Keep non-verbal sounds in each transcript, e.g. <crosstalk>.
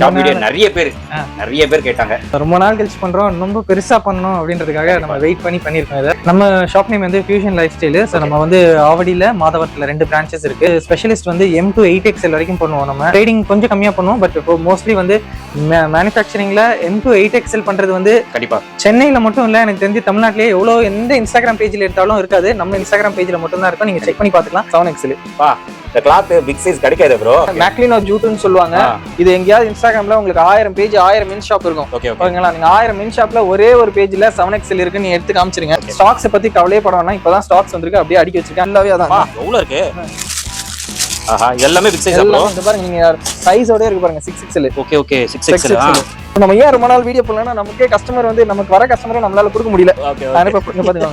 Shop video நிறைய பேர். நிறைய பேர் கேட்டாங்க. ரொம்ப நாள் கழிச்சு பண்றோம் ரொம்ப பெருசா பண்ணணும் அப்படின்றதுக்காக நம்ம வெயிட் பண்ணி பண்ணிருக்கோம் இதை. நம்ம ஷாப் நேம் வந்து ஃபியூஷன் லைஃப் ஸ்டைலு ஸோ நம்ம வந்து ஆவடியில மாதவரத்துல ரெண்டு பிரான்ச்சஸ் இருக்கு. ஸ்பெஷலிஸ்ட் வந்து எம் டு எயிட் எக்ஸ்எல் வரைக்கும் பண்ணுவோம் நம்ம. ட்ரேடிங் கொஞ்சம் கம்மியா பண்ணுவோம் பட் இப்போ மோஸ்ட்லி வந்து மேனுஃபேக்சரிங்ல எம் டு எயிட் எக்ஸ்எல் பண்றது வந்து கண்டிப்பா. சென்னையில மட்டும் இல்ல எனக்கு தெரிஞ்சு தமிழ்நாட்டிலேயே எவ்வளோ எந்த இன்ஸ்டாகிராம் பேஜ்ல எடுத்தாலும் இருக்காது. நம்ம இன்ஸ்டாகிராம் பேஜ்ல மட்டும் தான் இருக்கும். நீங்க செக் பண்ணி பார்த்துக்கலாம். செவன் எக்ஸ்எல் பா இந்த கிளாத் பிக் சைஸ் கிடைக்காது ப்ரோ மேக்லினோ ஜூட்டுன்னு சொல்லுவாங்க. இது எங்கேயாவது இன்ஸ்டாகிராம்ல உங்களுக்கு ஆயிரம் பேஜ் ஆயிரம் மின் ஷாப் இருக்கும். ஓகே ஓகே ஓகேங்களா நீங்க ஆயிரம் மின் ஷாப்ல ஒரே ஒரு பேஜ்ல செவன் எக்ஸ்எல் இருக்கு நீங்க எடுத்து காமிச்சிருங்க. ஸ்டாக்ஸ் பத்தி கவலையே பட வேணாம் இப்பதான் ஸ்டாக்ஸ் வந்திருக்கு அப்படியே அடிக்க வச்சிருக்கேன். எல்லாவே அதான். எவ்வளவு இருக்கு? ஆஹா எல்லாமே பிக் சைஸ் ப்ரோ எல்லாம் இங்க பாருங்க நீங்க சைஸோட இருக்கு பாருங்க six XL okay okay six X நம்ம ஏன் ரொம்ப நாள் வீடியோ பண்ணலன்னா நமக்கே கஸ்டமர் வந்து நமக்கு வர கஸ்டமரை நம்மளால கொடுக்க முடியல. ஓகே பாத்துக்கோங்க.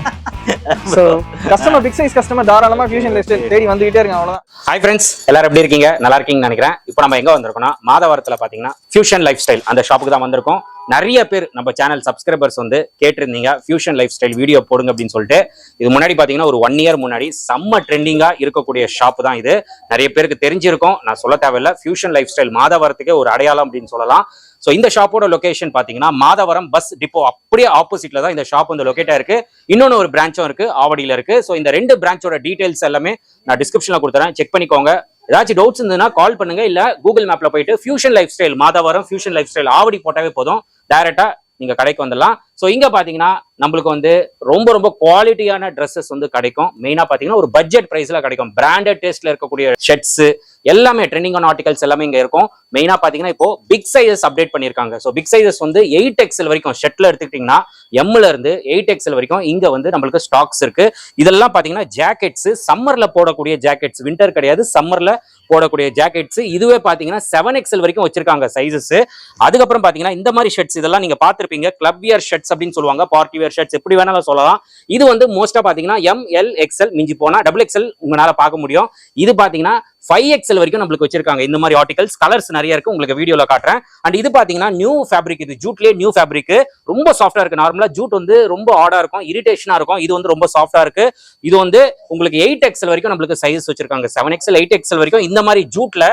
So customer big size customer தாராளமா ஃபியூஷன் லைஃப் தேடி வந்துகிட்டே இருங்க அவ்வளவுதான். ஹாய் ஃப்ரெண்ட்ஸ் எல்லாரும் எப்படி இருக்கீங்க? நல்லா இருக்கீங்கன்னு நினைக்கிறேன். இப்போ நம்ம எங்க வந்திருக்கோம்னா மாதவரத்துல பாத்தீங்கன்னா ஃபியூஷன் லைஃப் ஸ்டைல் அந்த ஷாப்புக்கு தான் வந்திருக்கோம். நிறைய பேர் நம்ம சேனல் சப்ஸ்கிரைபர்ஸ் வந்து கேட்டிருந்தீங்க ஃபியூஷன் லைஃப் ஸ்டைல் வீடியோ போடுங்க அப்படின்னு சொல்லிட்டு. இது முன்னாடி பார்த்தீங்கன்னா ஒரு ஒன் இயர் முன்னாடி செம்ம ட்ரெண்டிங்காக இருக்கக்கூடிய ஷாப் தான் இது. நிறைய பேருக்கு தெரிஞ்சிருக்கும். நான் சொல்ல தேவையில்ல. ஃபியூஷன் லைஃப் ஸ்டைல் மாதவரத்துக்கே ஒரு அடையாளம் அப்படின்னு சொல்லலாம். ஸோ இந்த ஷாப்போட லொக்கேஷன் பார்த்தீங்கன்னா மாதவரம் பஸ் டிப்போ அப்படியே ஆப்போசிட்ல தான் இந்த ஷாப் வந்து லொக்கேட்டாக ஆயிருக்கு இன்னொன்று ஒரு பிரான்ச்சும் இருக்கு ஆவடியில இருக்கு. ஸோ இந்த ரெண்டு பிரான்ச்சோட டீடைல்ஸ் எல்லாமே நான் டிஸ்கிரிப்ஷனில் கொடுத்துறேன். செக் பண்ணிக்கோங்க. ஏதாச்சும் டவுட்ஸ் இருந்ததுன்னா கால் பண்ணுங்க. இல்ல கூகுள் மேப்ல போயிட்டு fusion life style Madhavaram fusion life style Avadi போட்டாவே போதும். டைரக்டா நீங்க கடைக்கு வந்துடலாம். ஸோ இங்கே பார்த்தீங்கன்னா நம்மளுக்கு வந்து ரொம்ப ரொம்ப குவாலிட்டியான ட்ரெஸ்ஸஸ் வந்து கிடைக்கும். மெயினாக பார்த்தீங்கன்னா ஒரு பட்ஜெட் ப்ரைஸில் கிடைக்கும். பிராண்டட் டேஸ்ட்டில் இருக்கக்கூடிய ஷர்ட்ஸ் எல்லாமே ட்ரெண்டிங் ஆன் ஆர்டிகல்ஸ் எல்லாமே இங்கே இருக்கும். மெயினாக பார்த்தீங்கன்னா இப்போ பிக் சைஸஸ் அப்டேட் பண்ணியிருக்காங்க. ஸோ பிக் சைஸஸ் வந்து எயிட் எக்ஸல் வரைக்கும் ஷர்ட்டில் எடுத்துக்கிட்டிங்கன்னா எம்ல இருந்து எயிட் எக்ஸல் வரைக்கும் இங்கே வந்து நம்மளுக்கு ஸ்டாக்ஸ் இருக்குது இதெல்லாம் பார்த்தீங்கன்னா ஜாக்கெட்ஸு சம்மரில் போடக்கூடிய ஜாக்கெட்ஸ் வின்டர் கிடையாது சம்மரில் போடக்கூடிய ஜாக்கெட்ஸ் இதுவே பார்த்தீங்கன்னா செவன் எக்ஸல் வரைக்கும் வச்சிருக்காங்க சைஸஸ் அதுக்கப்புறம் பார்த்தீங்கன்னா இந்த மாதிரி ஷர்ட்ஸ் இதெல்லாம் நீங்கள் பார்த்துருப்பீங்க கிளப் இயர் ஷர்ட்ஸ் அப்படின்னு சொல்லுவாங்க. பார்ட்டி வேர் ஷர்ட்ஸ் எப்படி வேணாலும் சொல்லலாம். இது வந்து மோஸ்டா பாத்தீங்கன்னா எம் எல் எக்ஸ்எல் மிஞ்சி போனா டபுள் எக்ஸ்எல் உங்களால பார்க்க முடியும். இது பாத்தீங்கன்னா ஃபைவ் எக்ஸ்எல் வரைக்கும் நம்மளுக்கு வச்சிருக்காங்க. இந்த மாதிரி ஆர்டிகல்ஸ் கலர்ஸ் நிறைய இருக்கு. உங்களுக்கு வீடியோல காட்டுறேன். அண்ட் இது பாத்தீங்கன்னா நியூ ஃபேப்ரிக் இது. ஜூட்லயே நியூ ஃபேப்ரிக் ரொம்ப சாஃப்டா இருக்கு. நார்மலா ஜூட் வந்து ரொம்ப ஆடா இருக்கும். இரிட்டேஷனா இருக்கும். இது வந்து ரொம்ப சாஃப்டா இருக்கு. இது வந்து உங்களுக்கு எயிட் எக்ஸ்எல் வரைக்கும் நம்மளுக்கு சைஸ் வச்சிருக்காங்க. செவன் எக்ஸ்எல் எயிட் எக்ஸ்எல் வரைக்கும் இந்த மாதிரி ஜூட்ல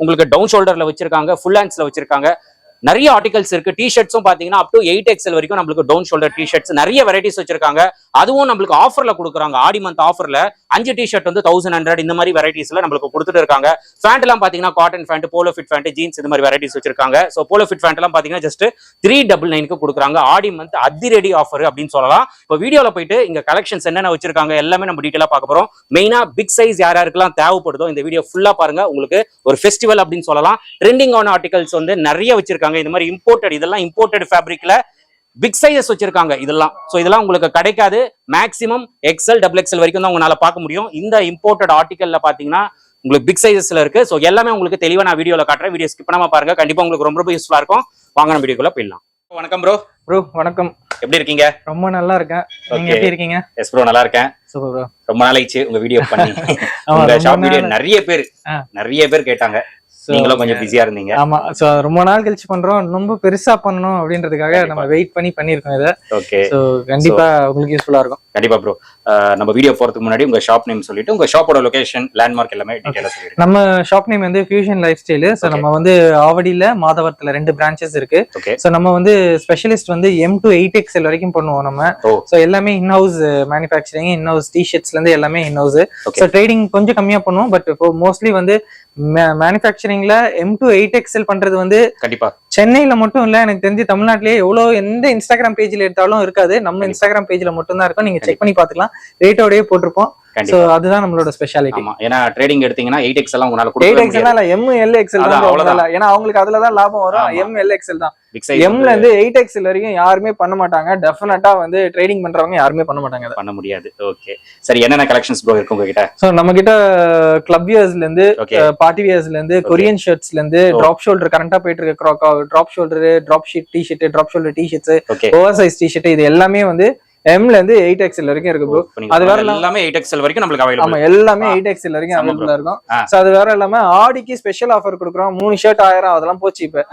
உங்களுக்கு டவுன் ஷோல்டர்ல வச்சிருக்காங்க. ஃபுல் ஹேண்ட்ஸ்ல வச்சிருக்காங்க. நிறைய ஆர்டிகல்ஸ் இருக்கு. டி ஷர்ட்ஸும் பாத்தீங்கன்னா அப் டு எயிட் எக்ஸ்எல் வரைக்கும் நம்மளுக்கு டவுன் ஷோல்டர் டி ஷர்ட்ஸ் நிறைய வெரைட்டிஸ் வச்சிருக்காங்க. அதுவும் நம்மளுக்கு ஆஃபர்ல கொடுக்குறாங்க. ஆடி மந்த் ஆஃபர்ல அஞ்சு டி ஷர்ட் வந்து தௌசண்ட் ஹண்ட்ரட் இந்த மாதிரி வெரைட்டிஸ்ல நம்மளுக்கு கொடுத்துட்டு இருக்காங்க. ஃபேண்ட் எல்லாம் பாத்தீங்கன்னா cotton pant polo fit pant jeans இந்த மாதிரி வெரைட்டிஸ் வச்சிருக்காங்க. ஸோ போலோ ஃபிட் ஃபேண்ட் எல்லாம் பாத்தீங்கன்னா ஜஸ்ட் த்ரீ டபுள் நைனுக்கு கொடுக்குறாங்க. ஆடி மந்த் அதிரடி ஆஃபர் அப்படின்னு சொல்லலாம். இப்போ வீடியோல போயிட்டு இங்க கலெக்ஷன்ஸ் என்னென்ன வச்சிருக்காங்க எல்லாமே நம்ம டீட்டெயிலா பார்க்க போறோம். மெயினா பிக் சைஸ் யார் யாருக்கெல்லாம் தேவைப்படுதோ இந்த வீடியோ ஃபுல்லா பாருங்க. உங்களுக்கு ஒரு ஃபெஸ்டிவல் அப்படின்னு சொல்லலாம். ட்ரெண்டிங் ஆன ஆர்டிகல்ஸ் வந்து நிறைய வச்சிருக்காங்க. இந்த மாதிரி இம்போர்ட்டட் இதெல்லாம் இம்போர்ட்டட் ஃபேப்ரிக்ல பிக் சைஸஸ் வச்சிருக்காங்க இதெல்லாம். ஸோ இதெல்லாம் உங்களுக்கு கிடைக்காது. மேக்ஸிமம் எக்ஸல் டபுள் எக்ஸல் வரைக்கும் தான் உங்களால பார்க்க முடியும். இந்த இம்போர்ட்டட் ஆர்டிகல்ல பாத்தீங்கன்னா உங்களுக்கு பிக் சைஸஸ்ல இருக்கு. ஸோ எல்லாமே உங்களுக்கு தெளிவா நான் வீடியோல காட்டுறேன். வீடியோ ஸ்கிப் பண்ணாம பாருங்க. கண்டிப்பா உங்களுக்கு ரொம்ப ரொம்ப யூஸ்ஃபுல்லா இருக்கும். வாங்க நம்ம வீடியோக்குள்ள போயிடலாம். வணக்கம் ப்ரோ ப்ரோ வணக்கம். எப்படி இருக்கீங்க? ரொம்ப நல்லா இருக்கேன். நீங்க. எப்படி இருக்கீங்க? எஸ் ப்ரோ நல்லா இருக்கேன். சூப்பர் ப்ரோ ரொம்ப நாளாயிடுச்சு உங்க வீடியோ பண்ணி. <laughs> உங்க ஷாப் வீடியோ. நிறைய பேர். நிறைய பேர் கேட்டாங்க. நீங்களும் கொஞ்சம் பிஸியா இருந்தீங்க. ஆமா. சோ ரொம்ப நாள் கழிச்சு பண்றோம். ரொம்ப பெருசா பண்ணணும் அப்படின்றதுக்காக நம்ம வெயிட் பண்ணி பண்ணிருக்கோம் இதை. ஓகே சோ கண்டிப்பா உங்களுக்கு யூஸ்ஃபுல்லா இருக்கும். கண்டிப்பா ப்ரோ நம்ம வீடியோ போறதுக்கு முன்னாடி உங்க ஷாப் நேம் சொல்லிட்டு உங்க ஷாப்போட லொகேஷன் லேண்ட்மார்க் எல்லாமே டீடைலா சொல்லிருங்க நம்ம ஷாப் நேம் வந்து ஃபியூஷன் லைஃப் ஸ்டைலு Okay. நம்ம வந்து ஆவடியில மாதவரத்துல ரெண்டு பிரான்ச்சஸ் இருக்கு. ஸோ நம்ம வந்து ஸ்பெஷலிஸ்ட் வந்து எம் டு எயிட் எக்ஸ்எல் வரைக்கும் பண்ணுவோம் நம்ம. ஸோ எல்லாமே in house manufacturing in house டிஷர்ட்ஸ்ல இருந்து எல்லாமே இன் ஹவுஸ். ஸோ ட்ரேடிங் கொஞ்சம் கம்மியா பண்ணுவோம். பட் மோஸ்ட்லி வந்து மேனுஃபேக்சரிங்ல எம் டு எயிட் எக்ஸ்எல் பண்றது வந்து கண்டிப்பா. சென்னையில மட்டும் இல்ல எனக்கு தெரிஞ்சு தமிழ்நாட்டிலேயே எவ்வளவு எந்த இன்ஸ்டாகிராம் பேஜ்ல எடுத்தாலும் இருக்காது. நம்ம. இன்ஸ்டாகிராம் பேஜ்ல மட்டும் தான் இருக்கும். நீங்க செக் பண்ணி பாத்துக்கலாம் ரேட்டோடயே போட்டிருப்போம். சோ கண்டிப்பா அதுதான் நம்மளோட ஸ்பெஷாலிட்டி ஆமா. ஏன்னா ட்ரேடிங் எடுத்தீங்கன்னா எயிட் எக்ஸ் எல்லாம் உங்களால எயிட் முடியாது. இல்ல எம் எல் எக்ஸ்எல் அதான், தான் ஏன்னா அவங்களுக்கு அதுலதான் லாபம் வரும். எம் எல் எக்ஸ்எல் தான். எம்ல இருந்து எயிட் எக்ஸ்எல் வரைக்கும் யாருமே பண்ண மாட்டாங்க. டெஃபினட்டா வந்து ட்ரேடிங் பண்றவங்க யாருமே பண்ண மாட்டாங்க பண்ண முடியாது. ஓகே சரி என்னென்ன கலெக்ஷன்ஸ் ப்ரோ இருக்கு உங்ககிட்ட? சோ நம்ம கிட்ட கிளப் வியர்ஸ்ல இருந்து ஓகே பார்ட்டி வியர்ஸ்ல இருந்து கொரியன் ஷர்ட்ஸ்ல இருந்து. டிராப் ஷோல்டர் கரண்டா போயிட்டு இருக்க drop shoulder drop sheet T shirt drop shoulder T shirts over size T shirt இது எல்லாமே வந்து எம்ல இருந்து எயிட் எக்ஸ்எல் வரைக்கும் இருக்கு ப்ரோ அது வேற எல்லாமே எயிட் எக்ஸ்எல் வரைக்கும் நம்மளுக்கு ஆமா அவைலபிள் எல்லாமே ஆ. எயிட் எக்ஸ்எல் வரைக்கும் ஆமா. அவைலபிளா இருக்கும். சோ அது வேற இல்லாம ஆடிக்கு ஸ்பெஷல் ஆஃபர் கொடுக்குறோம் மூணு ஷர்ட் ஆயிரம் அதெல்லாம் போச்சு இப்ப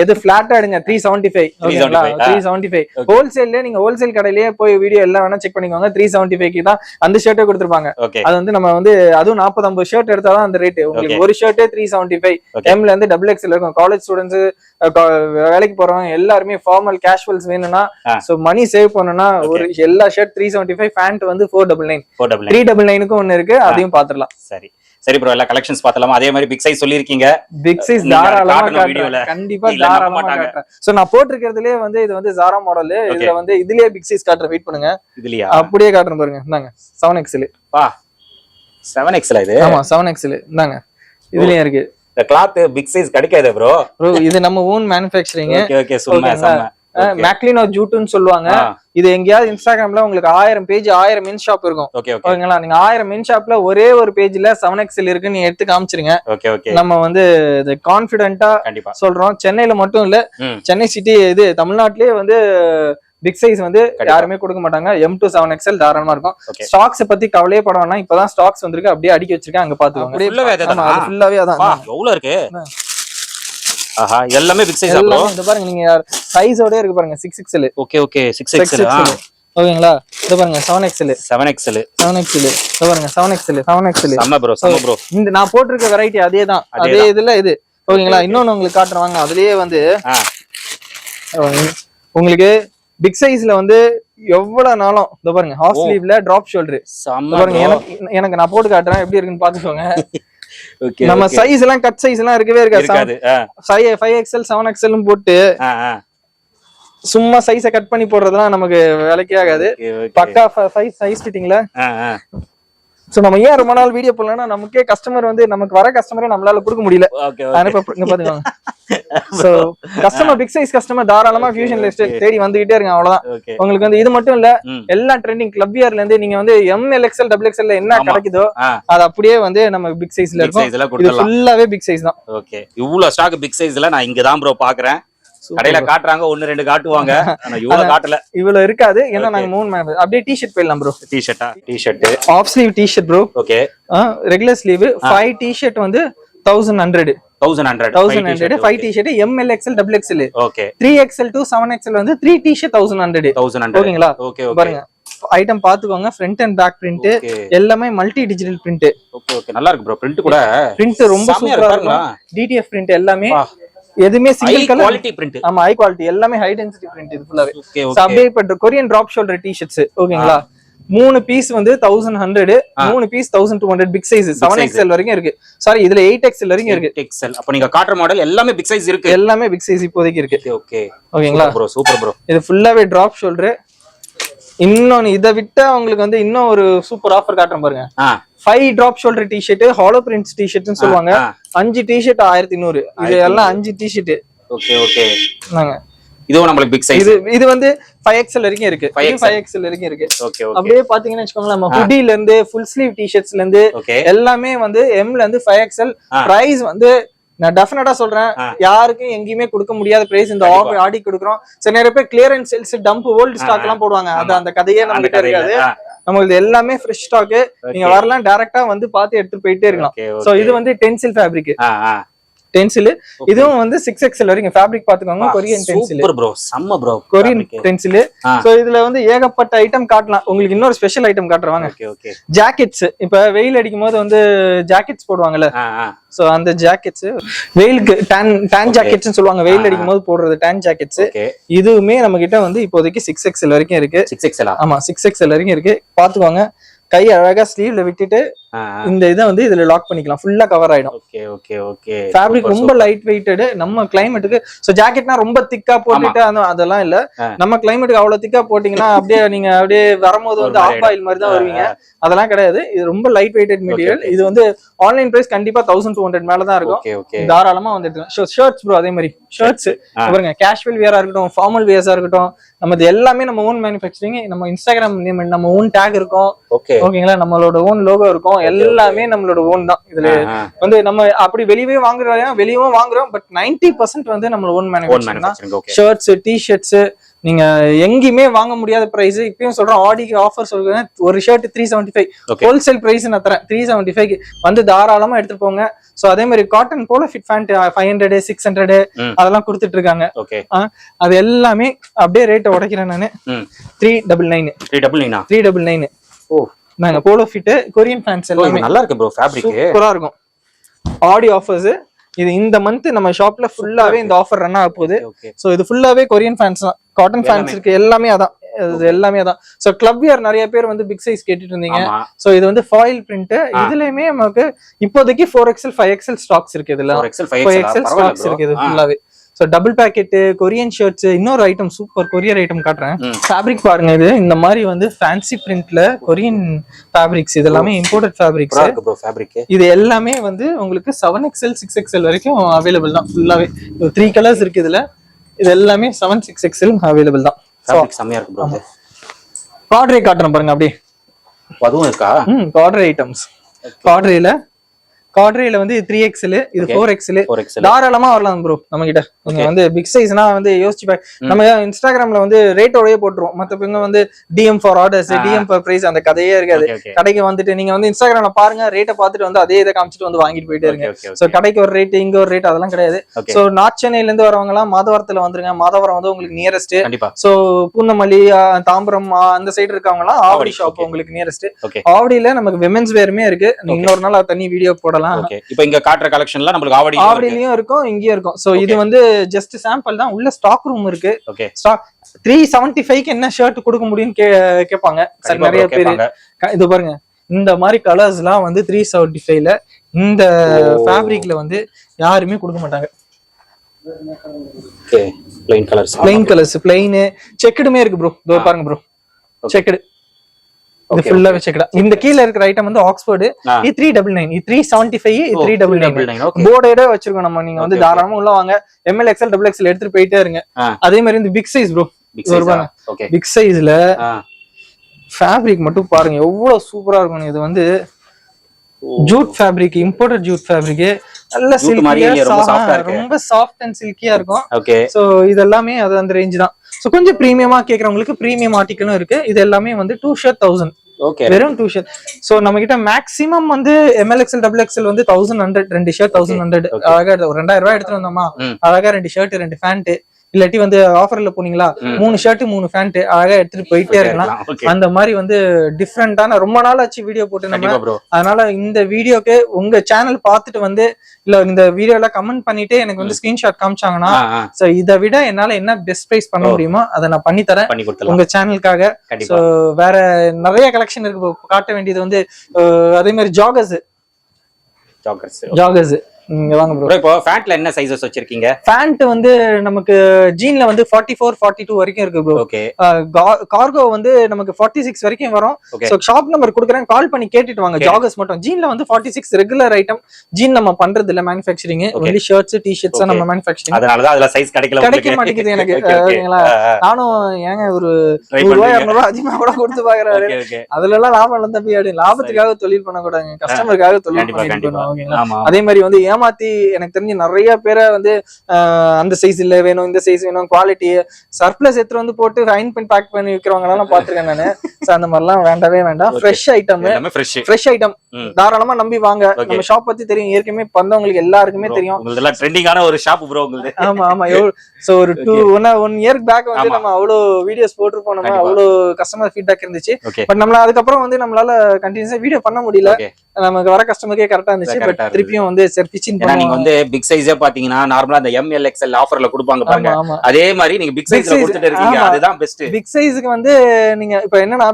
எது பிளாட்டா எடுங்க த்ரீ செவன்டி ஃபைவ் ஓகேங்களா 375, ஆ. Three seventy five. ஹோல்சேல்லே நீங்க ஹோல்சேல் கடையிலேயே போய் வீடியோ எல்லாம் வேணா செக் பண்ணிக்கோங்க த்ரீ செவன்டி ஃபைவ்க்கு தான் அந்த ஷர்ட்டே கொடுத்துருப்பாங்க அது வந்து நம்ம வந்து அதுவும் நாற்பது ஐம்பது ஷர்ட் எடுத்தாதான் அந்த ரேட் உங்களுக்கு. ஒரு ஷர்ட்டே த்ரீ செவன்டி ஃபைவ். எம்ல இருந்து டபுள் எக்ஸ்எல் இருக்கும் காலேஜ் ஸ்டூடெண்ட்ஸ் வேலைக்கு போறவங்க எல்லாருமே ஃபார்மல் கேஷுவல்ஸ் வேணும்னா. சோ மணி சேவ் பண்ணணும்னா ஒரு எல்லா shirt three seventy five pant வந்து four double nine four double three double நைனுக்கும் ஒன்னு இருக்கு அதையும் பாத்துடலாம். சரி. சரி ப்ரோ எல்லா கலெக்ஷன்ஸ் பார்த்தலாமா அதே மாதிரி பிக் சைஸ் சொல்லியிருக்கீங்க. பிக் சைஸ் தாராளமா. காட்டுறேன். கண்டிப்பா தாராளமா. காட்டுறேன். சோ நான் போட்டிருக்கிறதுலயே வந்து இது வந்து ஜாரா மாடல் இதுல வந்து இதுலயே பிக் சைஸ் காட்டுறேன். வெயிட் பண்ணுங்க. இதுலயா? அப்படியே காட்டுறேன் பாருங்க. இந்தாங்க. செவன் எக்ஸ்எல் பா செவன் எக்ஸ்ல இது? ஆமா செவன் எக்ஸ்எல் இந்தாங்க. இதுலயும் இருக்கு. இந்த கிளாத் பிக் சைஸ் கிடைக்காது ப்ரோ ப்ரோ இது நம்ம ஓன் மேனுஃபேக்சரிங் ஓகே ஓகே சும்மா? செம்ம. மேக்லினோ ஜூட்டுன்னு சொல்லுவாங்க. இது எங்கேயாவது இன்ஸ்டாகிராம்ல உங்களுக்கு ஆயிரம் பேஜ் ஆயிரம் மின் ஷாப் இருக்கும். ஓகே ஓகே ஓகேங்களா? நீங்க ஆயிரம் மின் ஷாப்ல ஒரே ஒரு பேஜ்ல செவன் எக்ஸ்எல் இருக்குன்னு நீங்க எடுத்து காமிச்சிருங்க. ஓகே ஓகே நம்ம வந்து இது கான்பிடென்ட்டா சொல்றோம். சென்னையில மட்டும் இல்ல. சென்னை சிட்டி இது தமிழ்நாட்டிலேயே வந்து பிக் சைஸ் வந்து. யாருமே கொடுக்க மாட்டாங்க. எம் டு செவன் எக்ஸ்எல் தாராளமா இருக்கும். ஸ்டாக்ஸ் பத்தி கவலையே பட வேணாம். இப்பதான் ஸ்டாக்ஸ் வந்திருக்கு. அப்படியே அடுக்கி வச்சிருக்கேன். அங்க பாத்துக்கோங்க ஃபுல்லாவே அதான். எவ்வளவு இருக்கு? ஆஹா எல்லாமே பிக் சைஸ் ப்ரோ இந்த பாருங்க நீங்க சைஸோட இருக்கு பாருங்க six XL okay okay six XL ஓகேங்களா? இது பாருங்க seven XL seven XL seven XL இது பாருங்க seven XL seven XL bro செம்ம ப்ரோ இந்த நான் போட்டிருக்க வெரைட்டி அதே தான் அதே. இதுல இது. ஓகேங்களா? இன்னொன்னு உங்களுக்கு காட்டுறேன் வாங்க. அதுலயே வந்து உங்களுக்கு பிக் சைஸ்ல வந்து எவ்வளவு நாளும் இந்த பாருங்க ஹாஃப். ஸ்லீவ்ல டிராப் ஷோல்டர் பாருங்க. எனக்கு எனக்கு நான் போட்டு காட்டுறேன் எப்படி இருக்குன்னு பாத்துக்கோங்க <laughs> நம்ம. சைஸ் எல்லாம் கட் சைஸ் எல்லாம் இருக்கவே இருக்காது ஃபைவ் எக்ஸ்எல் செவன் எக்ஸ்எல் போட்டு. சும்மா சைஸை கட் பண்ணி போடுறதுலாம் நமக்கு வேலைக்கே ஆகாது. பக்கா சைஸ் சைஸ் ஃபிட்டிங்ல. சோ நம்ம ஏன் ரொம்ப நாள் வீடியோ போடலன்னா நமக்கே கஸ்டமர் வந்து நமக்கு வர கஸ்டமரே நம்மளால கொடுக்க முடியல பாத்துக்கோங்க so customer big size customer தாராளமா ஃபியூஷன் லிஸ்ட் தேடி வந்துகிட்டே இருங்க அவ்வளவுதான். உங்களுக்கு வந்து இது மட்டும் இல்ல. எல்லா ட்ரெண்டிங் கிளப் இயர்ல இருந்து நீங்க வந்து எம் எல்எக்ஸ்எல் டபுள் எக்ஸ்எல் என்ன. கிடைக்குதோ அது அப்படியே வந்து நம்ம பிக் சைஸ்ல இருக்கும் இது. ஃபுல்லாவே பிக் சைஸ் தான் Okay. இவ்வளவு ஸ்டாக் பிக் சைஸ்ல நான் இங்க தான் ப்ரோ பாக்குறேன் கடையில காட்டுறாங்க ஒன்னு ரெண்டு காட்டுவாங்க. ஆனா இவ்வளவு காட்டல. இவ்வளவு இருக்காது. ஏன்னா. நாங்க மூணு மேம் அப்படியே டி ஷர்ட் போயிடலாம் bro T ஷர்ட்டா T shirt half sleeve T shirt bro okay regular sleeve five T shirt வந்து thousand hundred thousand hundred thousand hundred five T shirt M L XL double XL okay three XL to seven XL வந்து three T shirt thousand hundred thousand hundred ஓகேங்களா okay okay பாருங்க item பாத்துக்கோங்க front and back print எல்லாமே multi digital print okay okay நல்லா இருக்கு bro print கூட print ரொம்ப சூப்பரா இருக்கு. இருக்கும். டிடிஎஃப் பிரிண்ட் எல்லாமே. எதுவுமே சிங்கிள் கலர் குவாலிட்டி பிரிண்ட் ஆமா ஹை குவாலிட்டி எல்லாமே ஹை டென்சிட்டி பிரிண்ட் இது ஃபுல்லாவே அப்படியே இப்ப Korean drop shoulder T shirts ஓகேங்களா மூணு பீஸ் வந்து தௌசண்ட் ஹண்ட்ரட் மூணு piece thousand two hundred big size seven. XL வரைக்கும் இருக்கு. சாரி இதுல எயிட் எக்ஸ்எல் வரைக்கும் இருக்கு. எக்ஸல் அப்ப நீங்க காட்டுற மாடல் எல்லாமே பிக் சைஸ் இருக்கு. எல்லாமே பிக் சைஸ் இப்போதைக்கு இருக்கு. ஓகே ஓகேங்களா? ப்ரோ சூப்பர் ப்ரோ இது ஃபுல்லாவே டிராப் ஷோல்டர் இன்னொன்னு இதை விட்டா உங்களுக்கு வந்து இன்னும் ஒரு சூப்பர் ஆஃபர் காட்டுறேன் பாருங்க. Five drop shoulder T shirt hollow prints T ஷர்ட்னு சொல்லுவாங்க. அஞ்சு டி ஷர்ட் ஆயிரத்தி நூறு. இது எல்லாம் அஞ்சு டி ஷர்ட் ஓகே ஓகே. நாங்க இதுவும் நம்மளுக்கு பிக் சைஸ் இது இது வந்து ஃபைவ் எக்ஸ்எல் வரைக்கும் இருக்கு. 5XL. ஃபைவ் எக்ஸ்எல் வரைக்கும் இருக்கு. Okay okay. அப்படியே பாத்தீங்கன்னா வச்சுக்கோங்களேன் நம்ம ஹுடில இருந்து ஃபுல் ஸ்லீவ் டி ஷர்ட்ஸ்ல இருந்து எல்லாமே வந்து எம்ல இருந்து ஃபைவ் எக்ஸ்எல் ஆ. பிரைஸ் வந்து நான் டெஃபினட்டா சொல்றேன். யாருக்கும் எங்கேயுமே கொடுக்க முடியாத பிரைஸ் இந்த. ஆஃபர் ஆடி கொடுக்குறோம். சரி நிறைய பேர் clearance sales dump old stock எல்லாம் போடுவாங்க. அது அந்த கதையே நம்ம கதையில. நம்மளுக்கு எல்லாமே ஃப்ரெஷ் ஸ்டாக் நீங்க வரலாம் டைரக்டா வந்து பார்த்து எடுத்து போயிட்டே இருக்கலாம். சோ இது வந்து டென்சில் ஃபேப்ரிக் டென்சில் இதுவும் வந்து சிக்ஸ் எக்ஸ்எல் வரைக்கும் ஃபேப்ரிக் பாத்துக்கோங்க கொரியன் டென்சில் ப்ரோ செம்ம ப்ரோ கொரியன் டென்சில். சோ இதுல வந்து ஏகப்பட்ட ஐட்டம் காட்டலாம். உங்களுக்கு இன்னொரு ஸ்பெஷல் ஐட்டம் ஓகே ஜாக்கெட்ஸ் இப்ப வெயில் அடிக்கும் போது வந்து ஜாக்கெட்ஸ் போடுவாங்கல்ல. சோ அந்த ஜாக்கெட்ஸ் வெயிலுக்கு டேன் டேன். ஜாக்கெட்ஸ் சொல்லுவாங்க. வெயில். அடிக்கும் போது போடுறது டேன் ஜாக்கெட்ஸ் இதுவுமே நம்ம கிட்ட வந்து இப்போதைக்கு சிக்ஸ் எக்ஸ்எல் வரைக்கும் இருக்கு. சிக்ஸ் எக்ஸலா ஆமா சிக்ஸ் எக்ஸ்எல் வரைக்கும் இருக்கு. பாத்துக்கோங்க கை அழகா ஸ்லீவ்ல விட்டுட்டு இந்த இதை வந்து இதுல லாக் பண்ணிக்கலாம். ஃபுல்லா கவர் ஆயிடும். Okay okay okay. ஃபேப்ரிக் ரொம்ப லைட் வெயிட்டட் நம்ம கிளைமேட்டுக்கு சோ ஜாக்கெட்னா ரொம்ப திக்கா போட்டுட்டு அதெல்லாம் இல்ல. நம்ம கிளைமேட்டுக்கு அவ்வளவு திக்கா போட்டீங்கன்னா அப்படியே நீங்க அப்படியே வரும்போது வந்து ஆஃப் ஆயில் மாதிரி தான் வருவீங்க. அதெல்லாம் கிடையாது. இது ரொம்ப லைட் வெயிட்டட் மெட்டீரியல். இது வந்து ஆன்லைன் பிரைஸ் கண்டிப்பா தௌசண்ட் டூ ஹண்ட்ரட் மேல தான் இருக்கும். தாராளமா வந்து எடுத்துக்கலாம். ஷர்ட்ஸ் ப்ரோ அதே மாதிரி. ஷர்ட்ஸ். பாருங்க கேஷுவல் வியரா இருக்கட்டும் ஃபார்மல் வியர்ஸா இருக்கட்டும் நம்ம இது எல்லாமே நம்ம ஓன் மேனுஃபேக்சரிங் நம்ம இன்ஸ்டாகிராம் நேம் நம்ம ஓன் டேக் இருக்கும். ஓகே ஓகேங்களா நம்மளோட ஓன் லோகோ இருக்கும். எல்லாமே நம்மளோட ஓன் தான். இதுல வந்து நம்ம அப்படி வெளியவே வாங்குறோம் வெளியவும் வாங்குறோம் பட் நைன்டி பர்சன்ட் வந்து நம்ம ஓன் மேனுஃபேக்சரிங் தான். ஷர்ட்ஸ் டி ஷர்ட்ஸ் நீங்க எங்கேயுமே வாங்க முடியாத பிரைஸ் இப்பயும் சொல்றேன் ஆடிக்கு ஆஃபர் சொல்றேன் ஒரு shirt three seventy five. Wholesale price நான் தரேன். த்ரீ செவன்டி ஃபைவ் வந்து தாராளமா எடுத்துட்டு போங்க. சோ அதே மாதிரி காட்டன் போல fit pant five hundred six hundred. அதெல்லாம் கொடுத்துட்டு இருக்காங்க. அது எல்லாமே அப்படியே ரேட்டை உடைக்கிறேன் நானு. Three double nine three double நைனா த்ரீ டபுள் நைன் ஓ. நாங்க போலோ ஃபிட் கொரியன் ஃபேன்ஸ் எல்லாமே நல்லா இருக்கு ப்ரோ ஃபேப்ரிக் சூப்பரா இருக்கும். ஆடி ஆஃபர்ஸ் இது இந்த மந்த் நம்ம ஷாப்ல ஃபுல்லாவே இந்த ஆஃபர் ரன் ஆக போகுது. சோ இது ஃபுல்லாவே கொரியன் ஃபேன்ஸ் தான். காட்டன் ஃபேன்ஸ் இருக்கு எல்லாமே அதான். இது எல்லாமே அதான். சோ கிளப் வியர் நிறைய பேர் வந்து பிக் சைஸ் கேட்டுட்டு இருந்தீங்க. சோ இது வந்து ஃபாயில் பிரிண்ட் இதுலயுமே நமக்கு இப்போதைக்கு four XL five XL stocks இருக்கு இதுல. எக்ஸல் ஃபைவ் எக்ஸல் ஸ்டாக்ஸ் இருக்கு இது ஃபுல்லாவே so double pocket Korean shirts இன்னொரு ஐட்டம் சூப்பர் கொரியர் ஐட்டம் காட்டுறேன். ஃபேப்ரிக் பாருங்க இது. இந்த மாதிரி வந்து ஃபேன்சி பிரிண்ட்ல கொரியன் ஃபேப்ரிக்ஸ் இது எல்லாமே இம்போர்ட்டட் ஃபேப்ரிக்ஸ் இது எல்லாமே வந்து உங்களுக்கு செவன் எக்ஸ்எல் சிக்ஸ் எக்ஸ்எல் வரைக்கும் அவைலபிள் தான். ஃபுல்லாவே த்ரீ கலர்ஸ் இருக்கு இதுல. இது எல்லாமே செவன் சிக்ஸ் எக்ஸ்எல் அவைலபிள் தான். செம்மையா இருக்கு காட்ரே காட்டுறேன் பாருங்க அப்படியே. அதுவும் இருக்கா? ம் காட்ரே ஐட்டம்ஸ் காட்ரேல காட்ரேல வந்து த்ரீ எக்ஸ்எல் இது. ஃபோர் எக்ஸ்எல் ஒரு எக்ஸல் தாராளமா வரலாம் ப்ரோ நம்ம கிட்ட நீங்க Okay. வந்து பிக் சைஸ்னா வந்து யோசிச்சு நம்ம இன்ஸ்டாகிராம்ல வந்து ரேட்டோடய போட்டுருவோம். மத்தவங்க வந்து DM for orders. DM for price அந்த கதையே இருக்காது. கடைக்கு வந்துட்டு நீங்க வந்து இன்ஸ்டாகிராம்ல பாருங்க ரேட்டை பார்த்துட்டு வந்து அதே இதை காமிச்சிட்டு வந்து வாங்கிட்டு போயிட்டே இருங்க. சோ கடைக்கு ஒரு ரேட் இங்க ஒரு ரேட் அதெல்லாம் கிடையாது. சோ நார்த் சென்னையில இருந்து வரவங்க எல்லாம் மாதவரத்துல வந்துருங்க. மாதவரம் வந்து உங்களுக்கு நியரஸ்ட் சோ பூந்தமல்லி தாம்பரம் அந்த சைடு இருக்கவங்க எல்லாம் ஆவடி ஷாப். உங்களுக்கு நியரஸ்ட் ஆவடியில நமக்கு விமென்ஸ் வேருமே இருக்கு. இன்னொரு நாள் அது தனி வீடியோ போடலாம். ஓகே இப்போ இங்க காட்டுற கலெக்ஷன்ல நம்மளுக்கு ஆவடி ஆவடியிலயும் இருக்கும் இங்கேயும் இருக்கும். சோ இது. வந்து ஜஸ்ட் சாம்பிள் தான். உள்ள ஸ்டாக் ரூம் இருக்கு. ஓகே ஸ்டாக் த்ரீ செவன்டி ஃபைவ்க்கு என்ன ஷர்ட் கொடுக்க முடியும்னு கே கேட்பாங்க. சார் நிறைய பேர் இது பாருங்க. இந்த மாதிரி கலர்ஸ் எல்லாம் வந்து த்ரீ செவன்டி ஃபைவ்ல இந்த. ஃபேப்ரிக்ல வந்து யாருமே கொடுக்க மாட்டாங்க. Plain colours plain colours plain செக்குடுமே இருக்கு ப்ரோ இதோ பாருங்க ப்ரோ செக்குடு இது ஃபுல்லாவே செக்குடா இந்த கீழ இருக்கிற ஐட்டம் வந்து ஆக்ஸ்போர்டு. இது த்ரீ டபுள் நைன் இது three seventy five three double nine போர்டோட வச்சிருக்கோம் நம்ம. நீங்க வந்து. தாராளமா உள்ள வாங்க. எம்எல் எக்ஸ்எல் டபுள் எக்ஸ்எல் எடுத்துட்டு போயிட்டே இருங்க. அதே மாதிரி இந்த பிக் சைஸ் ப்ரோ பிக் சைஸ்ல ஃபேப்ரிக் மட்டும் பாருங்க. எவ்வளவு சூப்பரா இருக்கும் இது வந்து jute fabric imported jute fabric நல்ல? ரொம்ப சில்கியா சாஃப்ட் அண்ட் சில்கியா இருக்கும். ஓகே சோ இது எல்லாமே அது அந்த ரேஞ்ச் தான். சோ கொஞ்சம் பிரீமியமா கேக்குறவங்களுக்கு பிரீமியம் ஆர்டிக்கலும் இருக்கு. இது எல்லாமே வந்து டூ ஷர்ட் தௌசண்ட் ஓகே வெறும் டூ ஷர்ட் சோ நம்ம கிட்ட மேக்ஸிமம் வந்து M L XL double XL வந்து தௌசண்ட் ஹண்ட்ரட் ரெண்டு ஷர்ட் தௌசண்ட் ஹண்ட்ரட். அழகா ஒரு ரெண்டாயிரம் ரூபாய் எடுத்துட்டு வந்தோமா. அழகா ரெண்டு ஷர்ட் ரெண்டு ஃபேண்ட் இல்லாட்டி வந்து ஆஃபர்ல போனீங்களா. மூணு ஷர்ட் மூணு ஃபேண்ட் அழகா எடுத்துட்டு போயிட்டே இருக்கலாம். அந்த மாதிரி வந்து டிஃப்ரெண்டான ரொம்ப நாள் ஆச்சு வீடியோ போட்டு நம்ம. அதனால இந்த வீடியோக்கு உங்க சேனல் பார்த்துட்டு வந்து இல்ல இந்த வீடியோல கமெண்ட் பண்ணிட்டு எனக்கு வந்து ஸ்கிரீன்ஷாட் காமிச்சாங்கன்னா சோ இதை விட என்னால என்ன பெஸ்ட் பிரைஸ் பண்ண. முடியுமோ அதை நான் பண்ணி தரேன். உங்க சேனலுக்காக சோ வேற நிறைய கலெக்ஷன் இருக்கு காட்ட வேண்டியது வந்து அதே மாதிரி ஜாகர்ஸ் ஜாக்கர்ஸ் ஜாகர்ஸ் இப்போ ஃபேண்ட்ல என்ன சைஸஸ் வச்சிருக்கீங்க? பேண்ட் வந்து நமக்கு ஜீன்ல வந்து ஃபார்ட்டி ஃபோர் ஃபார்ட்டி டூ வரைக்கும் இருக்கு ப்ரோ ஓகே கார்கோ வந்து நமக்கு ஃபார்ட்டி சிக்ஸ் வரைக்கும் வரும். ஸோ ஷாப் நம்பர் கொடுக்குறேன். கால் பண்ணி கேட்டுட்டு வாங்க. ஜாகர்ஸ் மட்டும். ஜீன்ல வந்து forty six regular item jean நம்ம பண்றது இல்ல manufacturing. Only shirts T shirts. நம்ம மேனுஃபேக்சரிங் அதனாலதான் அதுல சைஸ் கிடைக்கல கிடைக்க மாட்டேங்குது எனக்கு. ஓகேங்களா. நானும் ஏங்க ஒரு Try நூறு ரூபாய் பண்றீங்க. இரநூறுவா அதிகமா கூட கொடுத்து பாக்குறாரு. அதுல எல்லாம் லாபம் அப்படி லாபத்துக்காக தொழில் பண்ணக்கூடாதுங்க. கஸ்டமருக்காக தொழில் பண்ணிட்டு அதே மாதிரி வந்து ஏமாத்தி எனக்கு தெரிஞ்சு நிறைய பேரை வந்து அந்த சைஸ் இல்ல வேணும் இந்த சைஸ் வேணும் குவாலிட்டி சர்ப்ளஸ் எடுத்துட்டு வந்து போட்டு ரைன் பண்ணி பேக் பண்ணி விக்கிறவங்க எல்லாம் பாத்துருக்கேன் நானு. So, அந்த மாதிரிலாம் வேண்டவே வேண்டாம். Fresh item fresh item. தாராளமா நம்பி வாங்க. நம்ம ஷாப் பத்தி தெரியும். ஏற்கனவே வந்தவங்களுக்கு எல்லாருக்குமே தெரியும். ட்ரெண்டிங்கான ஒரு ஷாப் ப்ரோ ஆமா ஆமா. சோ ஒரு டூ ஒன் ஒன் இயர்க்கு பேக் வந்து. நம்ம அவ்வளவு வீடியோஸ் போட்டிருப்போம். நம்ம. அவ்வளவு கஸ்டமர் ஃபீட்பேக் இருந்துச்சு. பட் நம்மள அதுக்கப்புறம் வந்து நம்மளால கண்டினியூஸா வீடியோ பண்ண முடியல. நமக்கு வர கஸ்டமருக்கே கரெக்டா இருந்துச்சு. பட். திருப்பியும் வந்து சரி ஏன்னா நீங்க வந்து பிக் சைஸே பாத்தீங்கன்னா நார்மலா அந்த எம்எல் எக்ஸ்எல் ஆஃபர்ல கொடுப்பாங்க பாருங்க. அதே மாதிரி நீங்க பிக் சைஸ்ல size, கொடுத்துட்டு இருக்கீங்க. அதுதான் பெஸ்ட் பிக் சைஸுக்கு வந்து நீங்க இப்ப என்னன்னா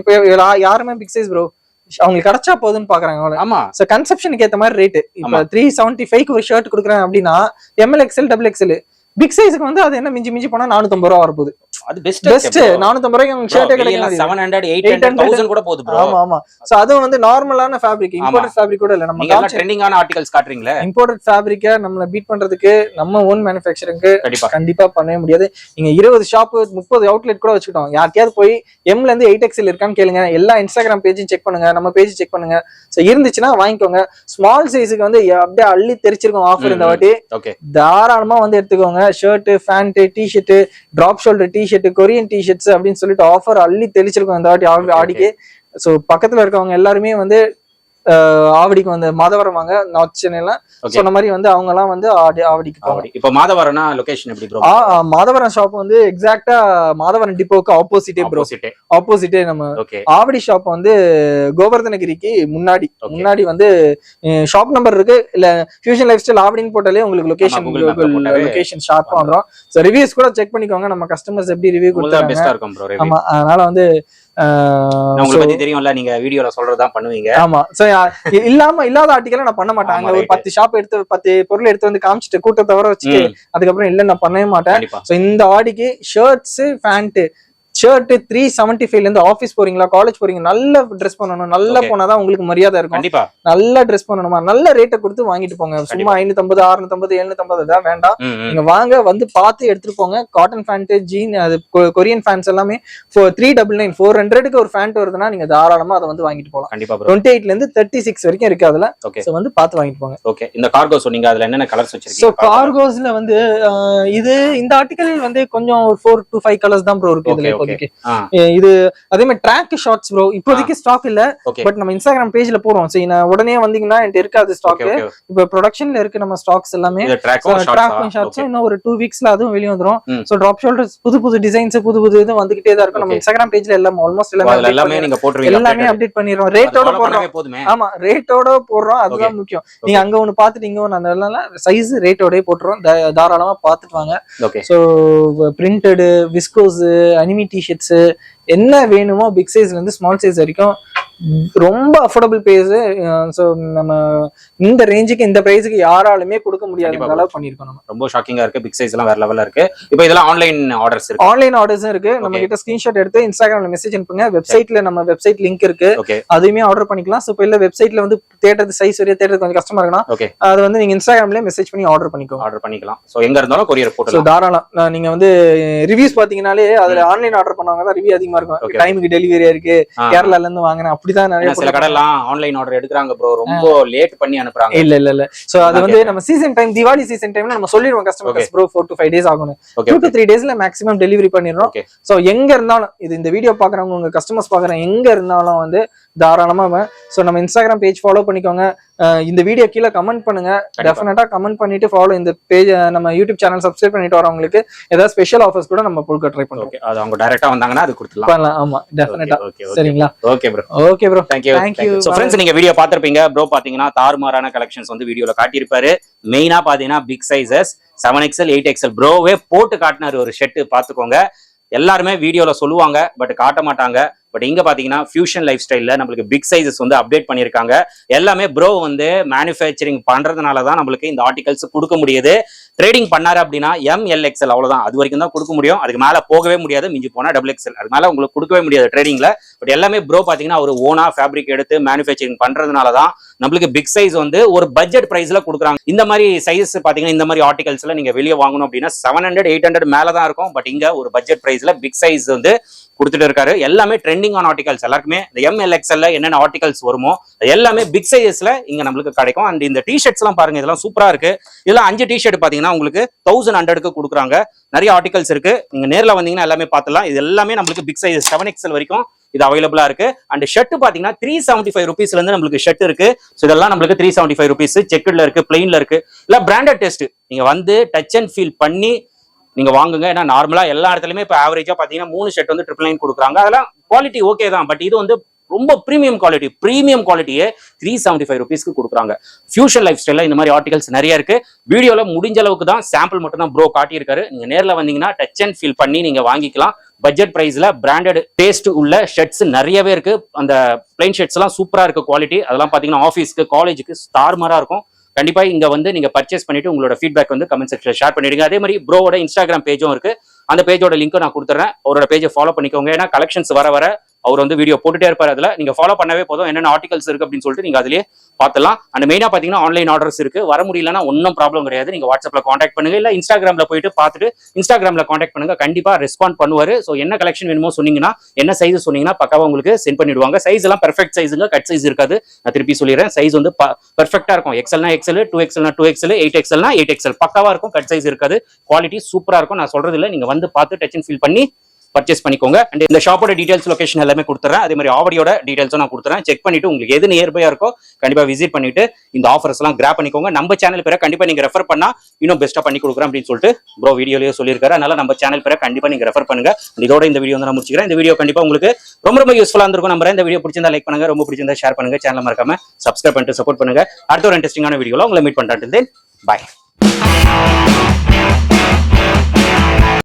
இப்ப யாருமே பிக் சைஸ் ப்ரோ அவங்களுக்கு கிடைச்சா போதுன்னு பாக்குறாங்க ஆமா. சோ கன்செப்ஷனுக்கு ஏத்த மாதிரி ரேட் இப்ப. த்ரீ செவன்டி ஃபைவ்க்கு ஒரு ஷர்ட் கொடுக்குறேன் அப்படின்னா M L XL double XL big சைஸுக்கு வந்து அது என்ன மிஞ்சி மிஞ்சி போனா நானூத்தம்பது ரூபா வரப்போகுது. அது பெஸ்ட் பெஸ்ட் நானூத்தம்பது ரூபாய்க்கு ஷர்ட்டே கிடைக்கும் seven hundred eight 800, hundred thousand கூட போகுது ஆமா ஆமா. சோ அதுவும் வந்து நார்மலான ஃபேப்ரிக் இம்போர்ட்டட் ஃபேப்ரிக் கூட இல்ல. நம்ம ட்ரெண்டிங்கான ஆர்டிகல்ஸ் காட்டுறீங்களே? இம்போர்ட்டட் ஃபேப்ரிக்க நம்மள பீட் பண்றதுக்கு நம்ம ஓன் மேனுஃபேக்சரிங்க்கு கண்டிப்பா. பண்ணவே முடியாது. நீங்க இருபது ஷாப் முப்பது அவுட்லெட் கூட வச்சுக்கிட்டோம். யாருக்கையாவது போய் எம்ல இருந்து எயிட் எக்ஸ்எல் இருக்கான்னு கேளுங்க. எல்லா இன்ஸ்டாகிராம் பேஜும் செக் பண்ணுங்க. நம்ம பேஜ் செக் பண்ணுங்க. சோ இருந்துச்சுன்னா வாங்கிக்கோங்க. ஸ்மால் சைஸுக்கு வந்து அப்படியே அள்ளி தெரிச்சிருக்கோம் ஆஃபர் இந்த வாட்டி. ஓகே தாராளமா வந்து எடுத்துக்கோங்க. Shirt pant T shirt drop shoulder T T shirt Korean T shirts அப்படின்னு சொல்லிட்டு ஆஃபர் அள்ளி தெளிச்சிருக்கோம் இந்த வாட்டி. ஆடிக்கு. ஸோ பக்கத்துல இருக்கவங்க எல்லாருமே வந்து ஆவடிக்கு வந்து மாதவரம் வாங்க நார்த் சென்னையில. சொன்ன மாதிரி வந்து அவங்க எல்லாம் வந்து ஆவடிக்கு இப்போ மாதவரம்னா லொகேஷன் எப்படி ப்ரோ மாதவரம் ஷாப் வந்து எக்ஸாக்டா மாதவரம் டிப்போக்கு ஆப்போசிட்டே ப்ரோ ஆப்போசிட்டே நம்ம ஆவடி ஷாப் வந்து கோவர்தனகிரிக்கு முன்னாடி. முன்னாடி வந்து ஷாப் நம்பர் இருக்கு. இல்ல ஃபியூஷன் லைஃப் ஸ்டைல் ஆவடின்னு போட்டாலே உங்களுக்கு லொகேஷன் லொகேஷன் ஷார்ப்பா வந்துரும். ஸோ ரிவ்யூஸ் கூட செக் பண்ணிக்கோங்க. நம்ம கஸ்டமர்ஸ் எப்படி ரிவ்யூ கொடுத்தாங்க. பெஸ்டா இருக்கும் ப்ரோ ஆமா அதனால வந்து உங்களுக்கு பத்தி தெரியும்ல நீங்க வீடியோல சொல்றதா பண்ணுவீங்க. ஆமா. சோ இல்லாம இல்லாத ஆர்டிக்கல நான் பண்ண மாட்டேன். அங்க ஒரு. பத்து ஷாப் எடுத்து பத்து பொருள் எடுத்து வந்து காமிச்சிட்டு கூட்டத்தை வர வச்சுட்டு அதுக்கப்புறம் இல்ல நான் பண்ணவே மாட்டேன். சோ இந்த ஆடிக்கு shirts pant shirt three seventy ஃபைவ்ல இருந்து ஆஃபீஸ் போறீங்களா காலேஜ் போறீங்க நல்ல ட்ரெஸ் பண்ணணும். நல்லா. போனாதான் உங்களுக்கு மரியாதை இருக்கும். கண்டிப்பா. நல்லா ட்ரெஸ் பண்ணணுமா? நல்ல ரேட்டை கொடுத்து வாங்கிட்டு போங்க. சும்மா ஐநூத்தம்பது அறுநூத்தம்பது எழுநூத்தம்பது தான் வேண்டாம். நீங்க வாங்க வந்து பார்த்து எடுத்துட்டு போங்க. காட்டன் ஃபேண்ட் ஜீன் அது கொரியன் ஃபேன்ஸ் எல்லாமே த்ரீ டபுள் நைன் ஃபோர் ஹண்ட்ரடுக்கு ஒரு ஃபேண்ட் வருதுன்னா நீங்க தாராளமா அதை வந்து வாங்கிட்டு போகலாம் கண்டிப்பா டுவெண்ட்டி எயிட்ல இருந்து தேர்ட்டி சிக்ஸ் வரைக்கும் இருக்கு அதுல. ஓகே வந்து பார்த்து வாங்கிட்டு போங்க. ஓகே இந்த கார்கோ சொன்னீங்க அதுல என்னென்ன கலர்ஸ் வச்சிருக்கீங்க? கார்கோஸ்ல வந்து இது இந்த ஆர்டிகல் வந்து கொஞ்சம் ஒரு ஃபோர் டு ஃபைவ் கலர்ஸ் தான் ப்ரோ இருக்கு இதுல. இப்போதைக்கு. இது அதே மாதிரி ட்ராக் ஷார்ட்ஸ் ப்ரோ இப்போதைக்கு ஸ்டாக் இல்ல பட் நம்ம இன்ஸ்டாகிராம் பேஜ்ல போடுவோம். சரி நான் உடனே வந்தீங்கன்னா என்கிட்ட இருக்காது ஸ்டாக் இப்போ ப்ரொடக்ஷன்ல இருக்கு நம்ம ஸ்டாக்ஸ் எல்லாமே. ட்ராக்கும் ட்ராக்கும் ஷார்ட்ஸ் ஷார்ட்ஸ் இன்னும் ஒரு டூ வீக்ஸ்ல அதுவும் வெளிய வந்துரும். சோ ட்ராப் ஷோல்டர்ஸ் புது புது டிசைன்ஸ் புது புது இது வந்துகிட்டே தான் இருக்கும். நம்ம. இன்ஸ்டாகிராம் பேஜ்ல எல்லாம் ஆல்மோஸ்ட் எல்லாமே எல்லாமே நீங்க. போட்டுருவீங்க எல்லாமே. அப்டேட் பண்ணிடுறோம். ரேட்டோட போடுறோம். ஆமா ரேட்டோட போடுறோம். அதுதான் முக்கியம். நீங்க அங்க ஒண்ணு பாத்துட்டு இங்க ஒண்ணு அந்த சைஸ் ரேட்டோடய போட்டுறோம் தாராளமா பாத்துட்டு வாங்க. So printed viscose anime T shirts என்ன வேணுமோ பிக் சைஸ்ல இருந்து ஸ்மால் சைஸ் வரைக்கும் ரொம்ப அஃபோர்டபுள் பேஸ் ஸோ நம்ம இந்த ரேஞ்சுக்கு இந்த பிரைஸுக்கு யாராலுமே கொடுக்க முடியாத. அளவு பண்ணிருக்கோம் நம்ம. ரொம்ப ஷாக்கிங்கா இருக்கு. பிக் சைஸ் எல்லாம் வேற லெவல்ல இருக்கு. இப்போ இதெல்லாம் ஆன்லைன் ஆர்டர்ஸ் இருக்கு. ஆன்லைன் ஆர்டர்ஸும் இருக்கு. நம்ம. கிட்ட ஸ்கிரீன்ஷாட் எடுத்து இன்ஸ்டாகிராம்ல மெசேஜ் அனுப்புங்க. வெப்சைட்ல நம்ம வெப்சைட் லிங்க் இருக்கு. ஓகே அதையுமே ஆர்டர் பண்ணிக்கலாம். ஸோ இப்போ இல்ல வெப்சைட்ல வந்து தேடுறது சைஸ் வரையா தேடுறது கொஞ்சம் கஷ்டமா இருக்குன்னா அது வந்து நீங்க இன்ஸ்டாகிராம்லயே மெசேஜ் பண்ணி ஆர்டர் பண்ணிக்கோங்க. ஆர்டர் பண்ணிக்கலாம். சோ எங்க இருந்தாலும் கொரியர் ஸோ போட்டுலாம் தாராளம். நீங்க வந்து ரிவ்யூஸ் பாத்தீங்கன்னாலே அதுல ஆன்லைன் ஆர்டர் பண்ணவங்க தான் ரிவ்யூ அதிகமா இருக்கும். டைமுக்கு டெலிவரியா இருக்கு. கேரளால இருந்து வாங்கினேன் அப்படிதான் நிறைய சில கடைலாம் ஆன்லைன் ஆர்டர் எடுக்கிறாங்க ப்ரோ ரொம்ப லேட் பண்ணி அனுப்புறாங்க. இல்ல இல்ல இல்ல. சோ அது வந்து நம்ம சீசன் டைம் திவாலி சீசன் டைம்ல நம்ம சொல்லிடுவோம் customers bro four to five days ஆகும் டூ டு த்ரீ டேஸ்ல மேக்ஸிமம் டெலிவரி பண்ணிடுறோம். சோ எங்க இருந்தாலும் இது இந்த வீடியோ பாக்குறவங்க உங்க கஸ்டமர்ஸ் பாக்குறவங்க எங்க இருந்தாலும் வந்து தாராளமா சோ நம்ம இன்ஸ்டாகிராம் பேஜ் ஃபாலோ பண்ணிக்கோங்க. இந்த வீடியோ கீழே கமெண்ட் பண்ணுங்க. டெஃபினட்டா கமெண்ட் பண்ணிட்டு ஃபாலோ இந்த பேஜ் நம்ம யூடியூப் சேனல் சப்ஸ்கிரைப் பண்ணிட்டு வரவங்களுக்கு ஏதாவது ஸ்பெஷல் ஆஃபர்ஸ் கூட நம்ம கொடுக்க ட்ரை பண்ணுவோம் ஓகே அது அவங்க டைரக்டா வந்தாங்கன்னா அது கொடுத்துலாம் பண்ணலாம். ஆமா டெஃபினட்டா சரிங்களா? Okay bro okay bro thank you you. So friends நீங்க வீடியோ பார்த்திருப்பீங்க. ப்ரோ பாத்தீங்கன்னா தாறுமாறான கலெக்ஷன்ஸ் வந்து வீடியோல காட்டியிருப்பாரு. மெயினா பாத்தீங்கன்னா big sizes seven XL eight XL ப்ரோவே போட்டு காட்டினாரு ஒரு ஷர்ட் பாத்துக்கோங்க எல்லாருமே வீடியோல சொல்லுவாங்க பட் காட்ட மாட்டாங்க. பட் இங்க பாத்தீங்கன்னா ஃபியூஷன் லைஃப் ஸ்டைல்ல நம்மளுக்கு பிக் சைசஸ் வந்து அப்டேட் பண்ணியிருக்காங்க. எல்லாமே ப்ரோ வந்து மேனுஃபேக்சரிங் பண்றதுனால தான் நம்மளுக்கு இந்த ஆர்டிகல்ஸ் கொடுக்க முடியுது. ட்ரேடிங் பண்ணாரு அப்படின்னா எம் எல் அவ்வளவுதான். அது வரைக்கும் தான் கொடுக்க முடியும். அதுக்கு மேல போகவே முடியாது. மிஞ்சி போனா டபுள் எக்ஸ்எல் அது மேல உங்களுக்கு கொடுக்கவே முடியாது ட்ரேடிங்ல பட் எல்லாமே ப்ரோ பாத்தீங்கன்னா ஒரு ஓனா ஃபேப்ரிக் எடுத்து மேனுஃபேக்சரிங் பண்றதுனாலதான் நம்மளுக்கு பிக் சைஸ் வந்து ஒரு பட்ஜெட் பிரைஸ்ல கொடுக்குறாங்க. இந்த மாதிரி சைஸ் பாத்தீங்கன்னா இந்த மாதிரி ஆர்டிகல்ஸ்ல நீங்க வெளியே வாங்கணும் அப்படின்னா செவன் ஹண்ட்ரட் எயிட் ஹண்ட்ரட் மேலே தான் இருக்கும். பட் இங்க ஒரு பட்ஜெட் பிரைஸ்ல பிக் சைஸ் வந்து கொடுத்துட்டு இருக்காரு. எல்லாமே ட்ரெண்டிங் ஆன் ஆர்டிகல்ஸ் எல்லாருக்குமே இந்த எம்எல்எக்ஸ்எல்ல என்னென்ன ஆர்டிகல்ஸ் வருமோ எல்லாமே பிக் சைஸஸ்ல இங்க நம்மளுக்கு கிடைக்கும். அண்ட் இந்த டிஷர்ட்ஸ் எல்லாம் பாருங்க இதெல்லாம் சூப்பரா இருக்கு. இதெல்லாம் அஞ்சு டிஷர்ட் பாத்தீங்கன்னா உங்களுக்கு தௌசண்ட் ஹண்ட்ரடுக்கு கொடுக்குறாங்க. நிறைய ஆர்டிகல்ஸ் இருக்கு. நீங்க நேர்ல வந்தீங்கன்னா எல்லாமே பார்த்துலாம் இது எல்லாமே நம்மளுக்கு பிக் சைஸ் செவன் எக்ஸல் வரைக்கும் இது அவைலபிளா இருக்கு. அண்ட் ஷர்ட் பாத்தீங்கன்னா த்ரீ செவன்டி ஃபைவ் ருபீஸ்ல இருந்து நம்மளுக்கு ஷர்ட் இருக்கு. ஸோ இதெல்லாம் நம்மளுக்கு த்ரீ செவன்டி ஃபைவ் ருபீஸ் செக்குட்ல இருக்கு பிளெயின்ல இருக்கு. இல்ல பிராண்டட் டெஸ்ட் நீங்க வந்து டச் அண்ட் ஃபீல் பண்ணி நீங்க வாங்குங்க. ஏன்னா நார்மலா எல்லா இடத்துலயுமே இப்போ ஆவரேஜா பாத்தீங்கன்னா மூணு ஷர்ட் வந்து ட்ரிபிள் நைன் கொடுக்குறாங்க. அதெல்லாம் குவாலிட்டி ஓகே தான். பட் இது வந்து ரொம்ப ப்ரீமியம் குவாலிட்டி ப்ரீமியம் குவாலிட்டியே த்ரீ செவன்டி ஃபைவ் ருபீஸ்க்கு கொடுக்குறாங்க. ஃபியூஷன் லைஃப் ஸ்டைலில் இந்த மாதிரி ஆர்டிகல்ஸ் நிறைய இருக்கு. வீடியோவில் முடிஞ்ச அளவுக்கு தான் சாம்பிள் மட்டும் தான் ப்ரோ காட்டியிருக்காரு. நீங்கள் நேரில் வந்தீங்கன்னா டச் அண்ட் ஃபீல் பண்ணி நீங்கள் வாங்கிக்கலாம். பட்ஜெட் ப்ரைஸில் பிராண்டட் டேஸ்ட் உள்ள ஷர்ட்ஸ் நிறையவே இருக்கு. அந்த பிளைன் ஷர்ட்ஸ்லாம் சூப்பராக சூப்பரா இருக்கு குவாலிட்டி அதெல்லாம் பார்த்தீங்கன்னா ஆஃபீஸ்க்கு காலேஜுக்கு ஸ்டார்மராக இருக்கும். கண்டிப்பாக இங்கே வந்து நீங்கள் பர்ச்சேஸ் பண்ணிட்டு உங்களோட ஃபீட்பேக் வந்து கமெண்ட் செக்ஷன்ல ஷேர் பண்ணிடுங்க. அதே மாதிரி ப்ரோவோட இன்ஸ்டாகிராம் பேஜும் இருக்குது அந்த பேஜோட லிங்க் நான் கொடுத்துறேன். அவரோட பேஜை ஃபாலோ பண்ணிக்கோங்க. ஏன்னா கலெக்ஷன்ஸ் வர வர அவர் வந்து வீடியோ போட்டுட்டே இருப்பார் அதுல. நீங்க ஃபாலோ பண்ணவே போதும். என்னென்ன ஆர்டிகல்ஸ் இருக்கு அப்படின்னு சொல்லிட்டு நீங்க அதிலேயே பார்த்துலாம் அண்ட் மெயினாக பார்த்தீங்கன்னா ஆன்லைன் ஆர்டர்ஸ் இருக்கு. வர முடியலன்னா ஒன்றும் ப்ராப்ளம் கிடையாது. நீங்கள் வாட்ஸ்அப்பில் காண்டாக்ட் பண்ணுங்க. இல்லை இன்ஸ்டாகிராம்ல போயிட்டு பார்த்துட்டு இன்ஸ்டாகிராம்ல காண்டாக்ட் பண்ணுங்க. கண்டிப்பாக ரெஸ்பாண்ட் பண்ணுவார். ஸோ என்ன கலெக்ஷன் வேணுமோ சொன்னீங்கன்னா என்ன சைஸ் சொன்னீங்கன்னா பக்காவாக உங்களுக்கு சென்ட் பண்ணிடுவாங்க. சைஸ் எல்லாம் பெர்ஃபெக்ட் சைஸுங்க கட் சைஸ் இருக்காது. நான் திருப்பி சொல்லிடுறேன். சைஸ் வந்து பெர்ஃபெக்டா இருக்கும். எக்ஸல்னா எக்ஸல் டூ எக்ஸல்னா டூ எக்ஸல் எயிட் எக்ஸல்னா எயிட் எக்ஸல் பக்காவாக இருக்கும் கட் சைஸ் இருக்காது. குவாலிட்டி சூப்பராக இருக்கும். நான் சொல்றது இல்லை. நீங்கள் வந்து பார்த்து டச் அண்ட் ஃபீல் பண்ணி பர்ச்சேஸ் பண்ணிக்கோங்க. அண்ட் இந்த ஷாப்போட டீடைல்ஸ் லொகேஷன் எல்லாமே கொடுத்துறேன். அதே மாதிரி ஆவடியோட டீடைல்ஸும் நான் கொடுத்துறேன். செக் பண்ணிட்டு உங்களுக்கு எது நியர்பையா இருக்கோ கண்டிப்பா விசிட் பண்ணிட்டு இந்த ஆஃபர்ஸ் எல்லாம் கிராப் பண்ணிக்கோங்க. நம்ம சேனல் பேரை கண்டிப்பா நீங்க ரெஃபர் பண்ணா இன்னும் பெஸ்ட்டா பண்ணி கொடுக்குறேன் அப்படின்னு சொல்லிட்டு ப்ரோ வீடியோலயே சொல்லியிருக்காரு. அதனால நம்ம சேனல் பேரை கண்டிப்பா நீங்க ரெஃபர் பண்ணுங்க. இதோட இந்த வீடியோ வந்து நான் முடிச்சுக்கிறேன். இந்த வீடியோ கண்டிப்பா உங்களுக்கு ரொம்ப ரொம்ப யூஸ்ஃபுல்லா இருந்திருக்கும் நம்புறேன். இந்த வீடியோ பிடிச்சிருந்தா லைக் பண்ணுங்க. ரொம்ப பிடிச்சிருந்தா ஷேர் பண்ணுங்க. சேனல் மறக்காம சப்ஸ்கிரைப் பண்ணிட்டு சப்போர்ட் பண்ணுங்க. அடுத்த ஒரு இன்ட்ரெஸ்டிங்கான வீடியோல உங்களை மீட் பண்றேன். பாய்